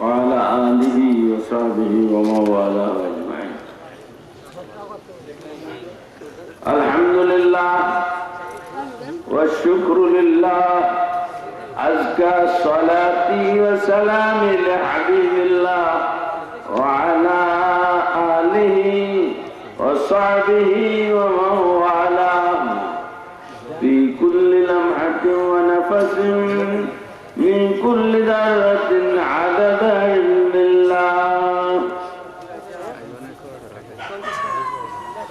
وعلى آله وصحبه ومن والاه أجمعين. الحمد لله والشكر لله. أزكى الصلاة وسلام لحبيب الله وعلى آله وصحبه ومن والاه. في كل لمحة ونفس من كل ذرة عدد علم الله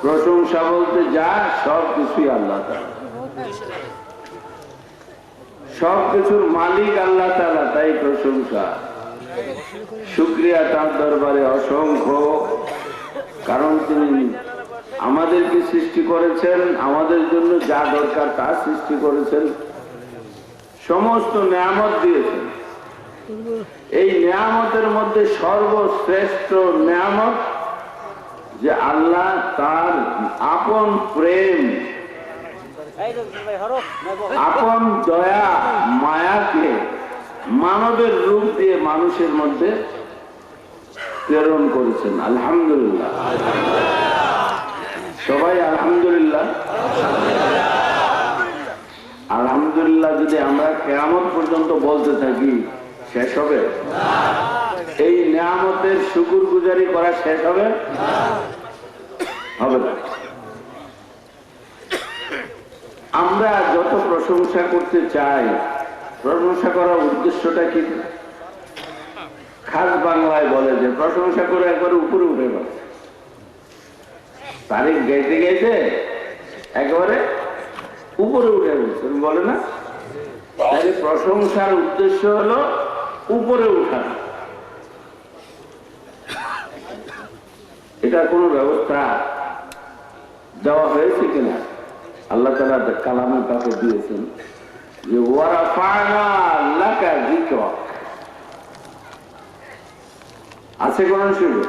প্রশংসা বলতে যা সব কিছুই আল্লাহ তাআলা সব কিছুর মালিক আল্লাহ তাআলা তাই প্রশংসা শুক্রিয়া তার দরবারে অসংখ্য কারণ তিনি আমাদেরকে সৃষ্টি করেছেন আমাদের জন্য যা দরকার তা সৃষ্টি করেছেন সমস্ত নিয়ামত দিয়েছেন এই নিয়ামতের মধ্যে সর্বশ্রেষ্ঠ নিয়ামত যে আল্লাহ তার আপন প্রেম, আপন দয়া, মায়াকে মানবের রূপ দিয়ে মানুষের মধ্যে প্রেরণ করেছেন। আলহামদুলিল্লাহ। সবাই আলহামদুলিল্লাহ? আলহামদুলিল্লাহ যদি আমরা কেয়ামত পর্যন্ত বলতে থাকি শেষ হবে? এই নিয়ামতের শুকুর গুজারি করা শেষ হবে? হবে না। আমরা যত প্রশংসা করতে চাই, প্রশংসা করার উদ্দেশ্যটা কি? খাস বাংলায় বলে যে, প্রশংসা করে একবারে উপরে উঠে গেল তারিখ গাইতে গাইতে একেবারে উপরে উঠে গেছে বলে না? তাই প্রশংসার উদ্দেশ্য হলো উপরে উঠা এটা কোনো ব্যবস্থা দেওয়া হয়েছে কিনা? আল্লাহ তালা কালামের কাছে দিয়েছেন যে ওরা পায়না আছে কোন শুরু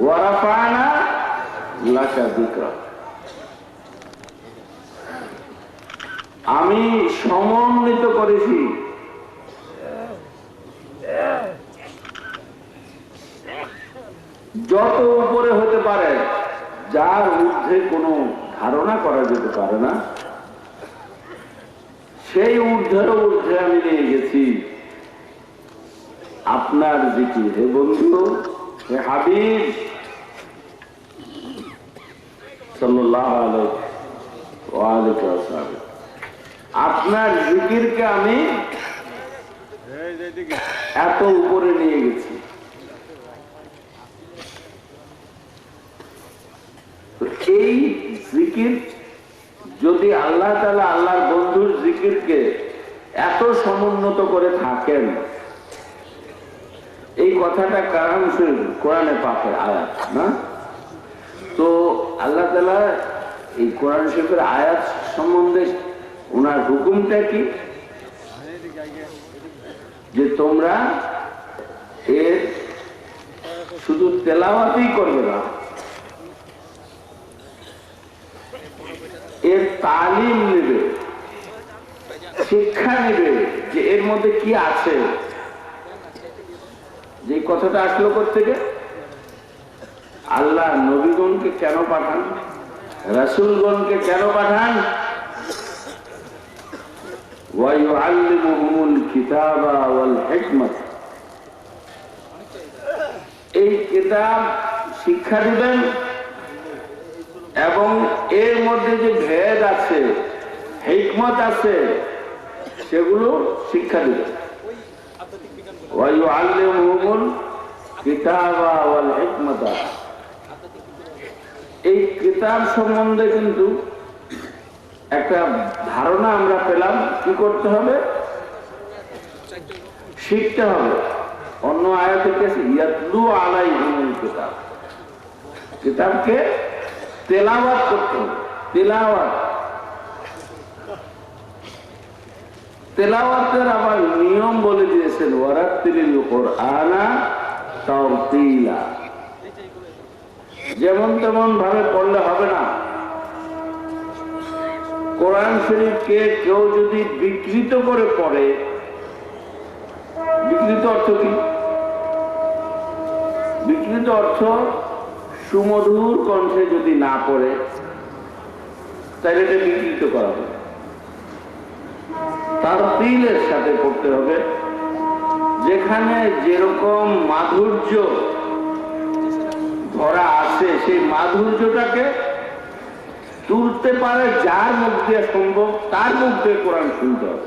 ওরা পায়না লাকা জিকরা আমি সমন্বিত করেছি যত উপরে হতে পারে যার ঊর্ধ্বে কোনো ধারণা করা যেতে পারে না সেই ঊর্ধ্বের ঊর্ধ্বে আমি নিয়ে গেছি। আপনার জিকির হে বন্ধু হে হাবিব আপনার জিকিরকে আমি এত উপরে নিয়ে গেছি। এই জিকির যদি আল্লাহ তালা আল্লাহর বন্ধুর জিকিরকে এত সমুন্নত করে থাকেন, এই কথাটা কারণ কোরআনে পাপে আয়াত, না? তো আল্লাহ তালা এই কোরআন শরীফের আয়াত সম্বন্ধে ওনার হুকুমটা কি? যে তোমরা এর শুধু তেলাওয়াতেই করবে না এর তালিম নেবে, শিক্ষা নেবে যে এর মধ্যে কি আছে। যে কথাটা আসলো থেকে আল্লাহ নবীগণকে কেন পাঠান? রাসুলগণকে কেন পাঠান? এই কিতাব শিক্ষা দিবেন এবং এর মধ্যে যে ভেদ আছে, হিকমত আছে, সেগুলো শিক্ষা দিবে। এই কিতাব সম্বন্ধে কিন্তু একটা ধারণা আমরা পেলাম, কি করতে হবে? শিখতে হবে। অন্য আয়াতে ইয়াতলু আলাই কিতাব। কিতাবকে তেলাওয়াত করতে হবে। তেলাওয়াত। তেলাওয়াতের আবার নিয়ম বলে দিয়েছেন ওয়ারাত্তিরিল কোরআনা তাওতিলা যেমন তেমন ভাবে পড়লে হবে না। কোরআন শরীফকে কেউ যদি বিকৃত করে পড়ে, বিকৃত অর্থ কি? বিকৃত অর্থ সুমধুর কণ্ঠে যদি না পড়ে, তাহলে এটা বিকৃত করা হবে। তার তিলের সাথে পড়তে হবে, যেখানে যেরকম মাধুর্য ধরা আছে, সেই মাধুর্যটাকে তুলতে পারে যার মুখ দিয়ে সম্ভব, তার মুখ দিয়ে কোরআন শুনতে হবে।